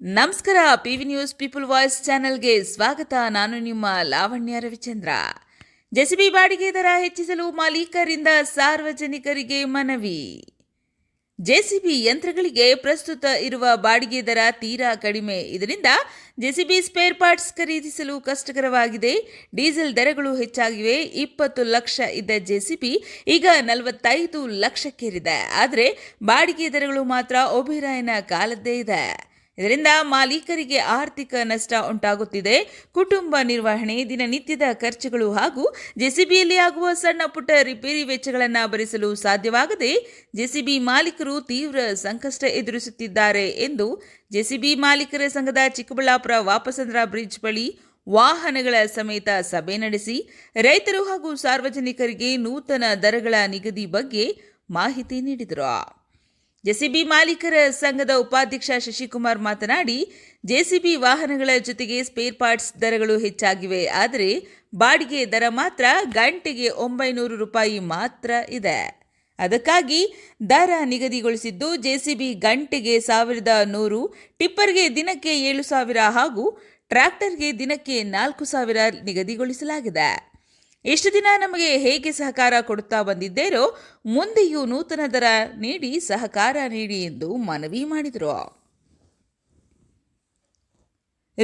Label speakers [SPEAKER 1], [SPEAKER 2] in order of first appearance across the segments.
[SPEAKER 1] ನಮಸ್ಕಾರ P V news people voice ಚಾನೆಲ್ಗೆ ಸ್ವಾಗತ. ನಾನು ನಿಮ್ಮ ಲಾವಣ್ಯ ರವಿಚಂದ್ರ. ಜೆಸಿಬಿ ಬಾಡಿಗೆ ದರ ಹೆಚ್ಚಿಸಲು ಮಾಲೀಕರಿಂದ ಸಾರ್ವಜನಿಕರಿಗೆ ಮನವಿ. ಜೆಸಿಬಿ ಯಂತ್ರಗಳಿಗೆ ಪ್ರಸ್ತುತ ಇರುವ ಬಾಡಿಗೆ ದರ ತೀರಾ ಕಡಿಮೆ. ಇದರಿಂದ ಜೆಸಿಬಿ ಸ್ಪೇರ್ ಪಾರ್ಟ್ಸ್ ಖರೀದಿಸಲು ಕಷ್ಟಕರವಾಗಿದೆ. ಡೀಸೆಲ್ ದರಗಳು ಹೆಚ್ಚಾಗಿವೆ. ಇಪ್ಪತ್ತು ಲಕ್ಷ ಇದ್ದ ಜೆಸಿಬಿ ಈಗ ನಲವತ್ತೈದು ಲಕ್ಷಕ್ಕೇರಿದೆ. ಆದರೆ ಬಾಡಿಗೆ ದರಗಳು ಮಾತ್ರ ಒಬಿರಾಯನ ಕಾಲದ್ದೇ ಇದೆ. ಇದರಿಂದ ಮಾಲೀಕರಿಗೆ ಆರ್ಥಿಕ ನಷ್ಟ ಉಂಟಾಗುತ್ತಿದೆ. ಕುಟುಂಬ ನಿರ್ವಹಣೆ, ದಿನನಿತ್ಯದ ಖರ್ಚುಗಳು ಹಾಗೂ ಜೆಸಿಬಿಯಲ್ಲಿ ಆಗುವ ಸಣ್ಣ ಪುಟ್ಟ ರಿಪೇರಿ ವೆಚ್ಚಗಳನ್ನು ಭರಿಸಲು ಸಾಧ್ಯವಾಗದೆ ಜೆಸಿಬಿ ಮಾಲೀಕರು ತೀವ್ರ ಸಂಕಷ್ಟ ಎದುರಿಸುತ್ತಿದ್ದಾರೆ ಎಂದು ಜೆಸಿಬಿ ಮಾಲೀಕರ ಸಂಘದ ಚಿಕ್ಕಬಳ್ಳಾಪುರ ವಾಪಸಂದ್ರ ಬ್ರಿಡ್ಜ್ ಬಳಿ ವಾಹನಗಳ ಸಮೇತ ಸಭೆ ನಡೆಸಿ ರೈತರು ಹಾಗೂ ಸಾರ್ವಜನಿಕರಿಗೆ ನೂತನ ದರಗಳ ನಿಗದಿ ಬಗ್ಗೆ ಮಾಹಿತಿ ನೀಡಿದರು. ಜೆಸಿಬಿ ಮಾಲೀಕರ ಸಂಘದ ಉಪಾಧ್ಯಕ್ಷ ಶಶಿಕುಮಾರ್ ಮಾತನಾಡಿ, ಜೆಸಿಬಿ ವಾಹನಗಳ ಜೊತೆಗೆ ಸ್ಪೇರ್ ಪಾರ್ಟ್ಸ್ ದರಗಳು ಹೆಚ್ಚಾಗಿವೆ. ಆದರೆ ಬಾಡಿಗೆ ದರ ಮಾತ್ರ ಗಂಟೆಗೆ ಒಂಬೈನೂರು ರೂಪಾಯಿ ಮಾತ್ರ ಇದೆ. ಅದಕ್ಕಾಗಿ ದರ ನಿಗದಿಗೊಳಿಸಿದ್ದು ಜೆಸಿಬಿ ಗಂಟೆಗೆ ಸಾವಿರದ ನೂರು, ಟಿಪ್ಪರ್ಗೆ ದಿನಕ್ಕೆ ಏಳು ಸಾವಿರ ಹಾಗೂ ಟ್ರ್ಯಾಕ್ಟರ್ಗೆ ದಿನಕ್ಕೆ ನಾಲ್ಕು ಸಾವಿರ ನಿಗದಿಗೊಳಿಸಲಾಗಿದೆ. ಇಷ್ಟು ದಿನ ನಮಗೆ ಹೇಗೆ ಸಹಕಾರ ಕೊಡುತ್ತಾ ಬಂದಿದ್ದೇರೋ ಮುಂದೆಯೂ ನೂತನ ದರ ನೀಡಿ ಸಹಕಾರ ನೀಡಿ ಎಂದು ಮನವಿ ಮಾಡಿದರು.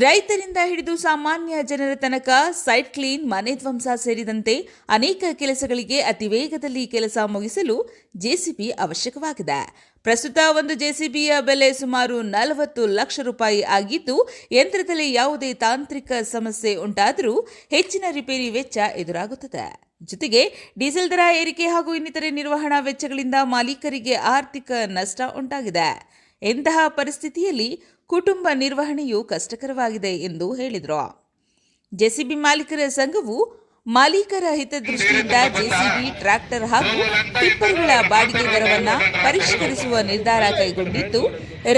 [SPEAKER 1] ರೈತರಿಂದ ಹಿಡಿದು ಸಾಮಾನ್ಯ ಜನರ ತನಕ ಸೈಟ್ ಕ್ಲೀನ್ ಮನೆ ಧ್ವಂಸ ಸೇರಿದಂತೆ ಅನೇಕ ಕೆಲಸಗಳಿಗೆ ಅತಿ ವೇಗದಲ್ಲಿ ಕೆಲಸ ಮುಗಿಸಲು ಜೆಸಿಬಿ ಅವಶ್ಯಕವಾಗಿದೆ. ಪ್ರಸ್ತುತ ಒಂದು ಜೆಸಿಬಿಯ ಬೆಲೆ ಸುಮಾರು ನಲವತ್ತು ಲಕ್ಷ ರೂಪಾಯಿ ಆಗಿದ್ದು, ಯಂತ್ರದಲ್ಲಿ ಯಾವುದೇ ತಾಂತ್ರಿಕ ಸಮಸ್ಯೆ ಉಂಟಾದರೂ ಹೆಚ್ಚಿನ ರಿಪೇರಿ ವೆಚ್ಚ ಎದುರಾಗುತ್ತದೆ. ಜೊತೆಗೆ ಡೀಸೆಲ್ ದರ ಏರಿಕೆ ಹಾಗೂ ಇನ್ನಿತರೆ ನಿರ್ವಹಣಾ ವೆಚ್ಚಗಳಿಂದ ಮಾಲೀಕರಿಗೆ ಆರ್ಥಿಕ ನಷ್ಟ ಉಂಟಾಗಿದೆ. ಇಂತಹ ಪರಿಸ್ಥಿತಿಯಲ್ಲಿ ಕುಟುಂಬ ನಿರ್ವಹಣೆಯು ಕಷ್ಟಕರವಾಗಿದೆ ಎಂದು ಹೇಳಿದರು. ಜೆಸಿಬಿ ಮಾಲೀಕರ ಸಂಘವು ಮಾಲೀಕರ ಹಿತದೃಷ್ಟಿಯಿಂದ ಜೆಸಿಬಿ ಟ್ರ್ಯಾಕ್ಟರ್ ಹಾಗೂ ಟಿಪ್ಪರ್ಗಳ ಬಾಡಿಗೆ ದರವನ್ನು ಪರಿಷ್ಕರಿಸುವ ನಿರ್ಧಾರ ಕೈಗೊಂಡಿದ್ದು,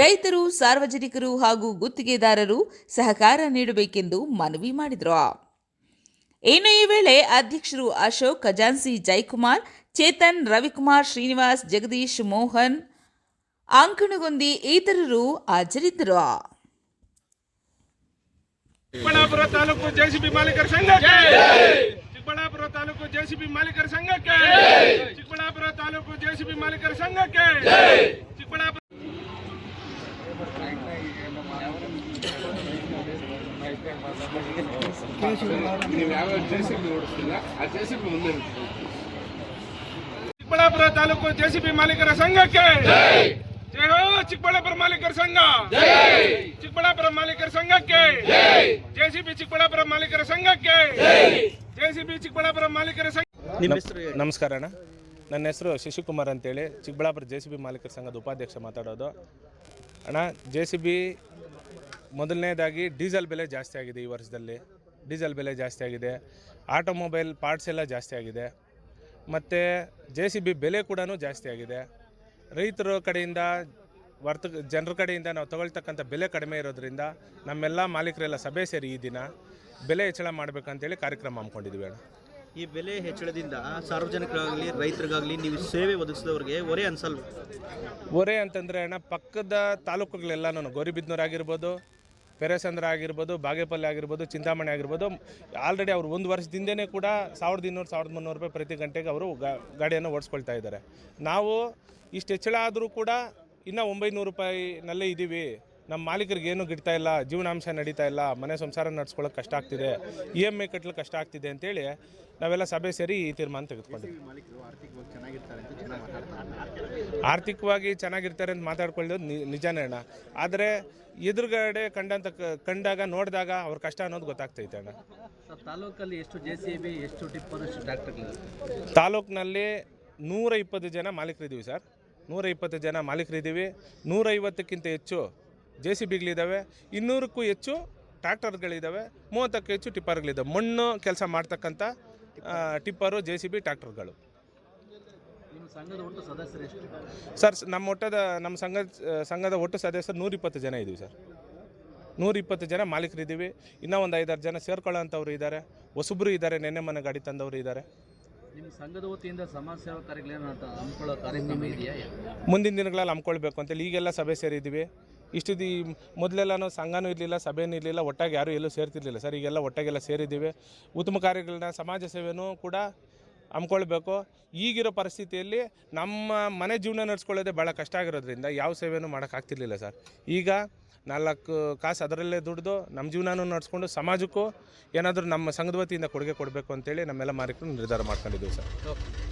[SPEAKER 1] ರೈತರು, ಸಾರ್ವಜನಿಕರು ಹಾಗೂ ಗುತ್ತಿಗೆದಾರರು ಸಹಕಾರ ನೀಡಬೇಕೆಂದು ಮನವಿ ಮಾಡಿದರು. ಇನ್ನು ಈ ವೇಳೆ ಅಧ್ಯಕ್ಷರು ಅಶೋಕ್ ಖಜಾನ್ಸಿ ಜಯಕುಮಾರ್ ಚೇತನ್, ರವಿಕುಮಾರ್, ಶ್ರೀನಿವಾಸ್, ಜಗದೀಶ್, ಮೋಹನ್ ಅಂಕಣಗೊಂದಿ ಇತರರು ಹಾಜರಿದ್ದರು
[SPEAKER 2] ಚಿಕ್ಕಬಳ್ಳಾಪುರ ತಾಲೂಕು ಜೆಸಿಬಿ ಮಾಲೀಕರ ಸಂಘಕ್ಕೆ. ಚಿಕ್ಕಬಳ್ಳಾಪುರ ತಾಲೂಕು ಜೆಸಿಬಿ ಮಾಲೀಕರ ಸಂಘಕ್ಕೆ. ಚಿಕ್ಕಬಳ್ಳಾಪುರ ತಾಲೂಕು ಜೆಸಿಬಿ ಮಾಲೀಕರ ಸಂಘಕ್ಕೆ. ಚಿಕ್ಕಬಳ್ಳಾಪುರ
[SPEAKER 3] ನೀವು ಯಾವ ಜೆಸಿಬಿ ಓಡಿಸ್ತಿಲ್ಲ ಆ ಜೆಸಿಬಿ ಮುಂದೆ ನಿಂತ್ಕೊಳ್ಳಿ.
[SPEAKER 2] ಚಿಕ್ಕಬಳ್ಳಾಪುರ ತಾಲೂಕು ಜೆಸಿಬಿ ಮಾಲೀಕರ ಸಂಘಕ್ಕೆ. ಜಯ ಹೋ ಚಿಕ್ಕಬಳ್ಳಾಪುರ ಮಾಲೀಕರ ಸಂಘ. ಚಿಕ್ಕಬಳ್ಳಾಪುರ ಮಾಲೀಕರ ಸಂಘಕ್ಕೆ. ಜೆಸಿಬಿ ಚಿಕ್ಕಬಳ್ಳಾಪುರ ಮಾಲೀಕರ ಸಂಘಕ್ಕೆ. ಜೆಸಿಬಿ ಚಿಕ್ಕಬಳ್ಳಾಪುರ ಮಾಲೀಕರ ಸಂಘ.
[SPEAKER 4] ನಿಮ್ಮ ಹೆಸರು
[SPEAKER 5] ನಮಸ್ಕಾರ ಅಣ್ಣ. ನನ್ನ ಹೆಸರು ಶಶಿಕುಮಾರ್ ಅಂತೇಳಿ ಚಿಕ್ಕಬಳ್ಳಾಪುರ ಜೆ ಸಿ ಬಿ ಮಾಲೀಕರ ಸಂಘದ ಉಪಾಧ್ಯಕ್ಷ ಮಾತಾಡೋದು. ಅಣ್ಣ ಜೆ ಸಿ ಬಿ ಮೊದಲನೇದಾಗಿ ಡೀಸೆಲ್ ಬೆಲೆ ಜಾಸ್ತಿ ಆಗಿದೆ ಈ ವರ್ಷದಲ್ಲಿ. ಡೀಸೆಲ್ ಬೆಲೆ ಜಾಸ್ತಿ ಆಗಿದೆ. ಆಟೋಮೊಬೈಲ್ ಪಾರ್ಟ್ಸ್ ಎಲ್ಲ ಜಾಸ್ತಿ ಆಗಿದೆ. ಮತ್ತು ಜೆ ಸಿ ಬಿ ಬೆಲೆ ಕೂಡ ಜಾಸ್ತಿ ಆಗಿದೆ. ರೈತರ ಕಡೆಯಿಂದ ವರ್ತಕ ಜನರ ಕಡೆಯಿಂದ ನಾವು ತಗೊಳ್ತಕ್ಕಂಥ ಬೆಲೆ ಕಡಿಮೆ ಇರೋದ್ರಿಂದ ನಮ್ಮೆಲ್ಲ ಮಾಲೀಕರೆಲ್ಲ ಸಭೆ ಸೇರಿ ಈ ದಿನ ಬೆಲೆ ಹೆಚ್ಚಳ ಮಾಡಬೇಕಂತೇಳಿ ಕಾರ್ಯಕ್ರಮ ಹಮ್ಮಿಕೊಂಡಿದ್ವಿ ಅಣ್ಣ.
[SPEAKER 4] ಈ ಬೆಲೆ ಹೆಚ್ಚಳದಿಂದ ಸಾರ್ವಜನಿಕರಾಗಲಿ ರೈತರಿಗಾಗಲಿ ನೀವು ಸೇವೆ ಒದಗಿಸಿದವ್ರಿಗೆ ಹೊರೆ ಅನ್ಸಲ್ವ?
[SPEAKER 5] ಹೊರೆ ಅಂತಂದರೆ ಅಣ್ಣ ಪಕ್ಕದ ತಾಲೂಕುಗಳೆಲ್ಲನೂ ಗೌರಿಬಿದ್ನೂರು ಆಗಿರ್ಬೋದು ಪೆರೇಸಂದ್ರ ಆಗಿರ್ಬೋದು, ಬಾಗೇಪಲ್ಲಿ ಆಗಿರ್ಬೋದು, ಚಿಂತಾಮಣಿ ಆಗಿರ್ಬೋದು ಆಲ್ರೆಡಿ ಅವರು ಒಂದು ವರ್ಷದಿಂದನೇ ಕೂಡ ಸಾವಿರದ ಇನ್ನೂರು, ಸಾವಿರದ ಮುನ್ನೂರು ರೂಪಾಯಿ ಪ್ರತಿ ಗಂಟೆಗೆ ಅವರು ಗಾಡಿಯನ್ನು ಓಡಿಸ್ಕೊಳ್ತಾ ಇದ್ದಾರೆ. ನಾವು ಇಷ್ಟು ಹೆಚ್ಚಳ ಆದರೂ ಕೂಡ ಇನ್ನೂ ಒಂಬೈನೂರು ರೂಪಾಯಿನಲ್ಲೇ ಇದ್ದೀವಿ ನಮ್ಮ ಮಾಲೀಕರಿಗೆ ಏನು ಗಿಡ್ತಾ ಇಲ್ಲ ಜೀವನಾಂಶ ನಡೀತಾ ಇಲ್ಲ ಮನೆ ಸಂಸಾರ ನಡ್ಸ್ಕೊಳ್ಳೋಕೆ ಕಷ್ಟ ಆಗ್ತಿದೆ ಇ ಎಂ ಐ ಕಟ್ಟಲು ಕಷ್ಟ ಆಗ್ತಿದೆ ಅಂತೇಳಿ ನಾವೆಲ್ಲ ಸಭೆ ಸೇರಿ ಈ ತೀರ್ಮಾನ ತೆಗೆದುಕೊಂಡಿದ್ದೀವಿ ಆರ್ಥಿಕವಾಗಿ ಚೆನ್ನಾಗಿರ್ತಾರೆ ಅಂತ ಮಾತಾಡ್ಕೊಳ್ಳೋದು ನಿಜಾನೇ ಅಣ್ಣ. ಆದರೆ ಎದುರುಗಡೆ ಕಂಡಂತ ಕಂಡಾಗ ನೋಡಿದಾಗ ಅವ್ರ ಕಷ್ಟ ಅನ್ನೋದು ಗೊತ್ತಾಗ್ತೈತೆ ಅಣ್ಣ.
[SPEAKER 4] ತಾಲೂಕಲ್ಲಿ ಎಷ್ಟು ಜೆ ಸಿ ಬಿ ಎಷ್ಟು ಟಿಪ್ಪರ್ ಎಷ್ಟು ಟ್ರ್ಯಾಕ್ಟರ್ಗಳು
[SPEAKER 5] ತಾಲೂಕಿನಲ್ಲಿ ನೂರ ಇಪ್ಪತ್ತು ಜನ ಮಾಲೀಕರಿದ್ದೀವಿ ಸರ್. ನೂರ ಇಪ್ಪತ್ತು ಜನ ಮಾಲೀಕರಿದ್ದೀವಿ. ನೂರೈವತ್ತಕ್ಕಿಂತ ಹೆಚ್ಚು ಜೆ ಸಿ ಬಿಗಳಿದ್ದಾವೆ ಇನ್ನೂರಕ್ಕೂ ಹೆಚ್ಚು ಟ್ರ್ಯಾಕ್ಟರ್ಗಳಿದ್ದಾವೆ ಮೂವತ್ತಕ್ಕೂ ಹೆಚ್ಚು ಟಿಪ್ಪರ್ಗಳಿದ್ದಾವೆ. ಮಣ್ಣು ಕೆಲಸ ಮಾಡ್ತಕ್ಕಂಥ ಟಿಪ್ಪರು ಜೆ ಸಿ ಬಿ ಟ್ರ್ಯಾಕ್ಟರ್ಗಳು. ಸರ್ ನಮ್ಮ ಒಟ್ಟದ ನಮ್ಮ ಸಂಘ ಸಂಘದ ಒಟ್ಟು ಸದಸ್ಯರು ನೂರಿಪ್ಪತ್ತು ಜನ ಇದ್ದೀವಿ ಸರ್. ನೂರಿಪ್ಪತ್ತು ಜನ ಮಾಲೀಕರಿದ್ದೀವಿ. ಇನ್ನೂ ಒಂದು ಐದಾರು ಜನ ಸೇರ್ಕೊಳ್ಳೋಂಥವ್ರು ಇದ್ದಾರೆ. ಹೊಸಬ್ರು ಇದ್ದಾರೆ ನೆನ್ನೆ ಮನೆ ಗಾಡಿ ತಂದವರು ಇದ್ದಾರೆ.
[SPEAKER 4] ನಿಮ್ಮ ಸಂಘದ ವತಿಯಿಂದ ಸಮಾಜ ಸೇವಾ ಕಾರ್ಯಗಳೇನು ಹಮ್ಮಿಕೊಳ್ಳೋ ಕಾರ್ಯಕ್ರಮ ಇದೆಯಾ?
[SPEAKER 5] ಮುಂದಿನ ದಿನಗಳಲ್ಲಿ ಹಮ್ಕೊಳ್ಬೇಕು ಅಂತೇಳಿ ಈಗೆಲ್ಲ ಸಭೆ ಸೇರಿದ್ದೀವಿ. ಇಷ್ಟು ದಿ ನಾವು ಸಂಘನೂ ಇರಲಿಲ್ಲ, ಸಭೆನೂ ಇರಲಿಲ್ಲ, ಒಟ್ಟಾಗಿ ಯಾರೂ ಎಲ್ಲೂ ಸೇರ್ತಿರ್ಲಿಲ್ಲ. ಸರ್, ಈಗೆಲ್ಲ ಒಟ್ಟಾಗೆಲ್ಲ ಸೇರಿದ್ದೀವಿ. ಉತ್ತಮ ಕಾರ್ಯಗಳನ್ನ ಸಮಾಜ ಸೇವೆನೂ ಕೂಡ ಹಮ್ಕೊಳ್ಬೇಕು ಈಗಿರೋ ಪರಿಸ್ಥಿತಿಯಲ್ಲಿ ನಮ್ಮ ಮನೆ ಜೀವನ ನಡೆಸ್ಕೊಳ್ಳೋದೇ ಭಾಳ ಕಷ್ಟ ಆಗಿರೋದ್ರಿಂದ ಯಾವ ಸೇವೆನೂ ಮಾಡೋಕ್ಕಾಗ್ತಿರ್ಲಿಲ್ಲ ಸರ್. ಈಗ ನಾಲ್ಕು ಕಾಸು ಅದರಲ್ಲೇ ದುಡ್ದು ನಮ್ಮ ಜೀವನನೂ ನಡೆಸ್ಕೊಂಡು ಸಮಾಜಕ್ಕೂ ಏನಾದರೂ ನಮ್ಮ ಸಂಘದ ವತಿಯಿಂದ ಕೊಡುಗೆ ಕೊಡಬೇಕು ಅಂತೇಳಿ ನಮ್ಮೆಲ್ಲ ಮಾರಿಕರು ನಿರ್ಧಾರ ಮಾಡ್ಕೊಂಡಿದ್ದೀವಿ ಸರ್.
[SPEAKER 4] ಓಕೆ.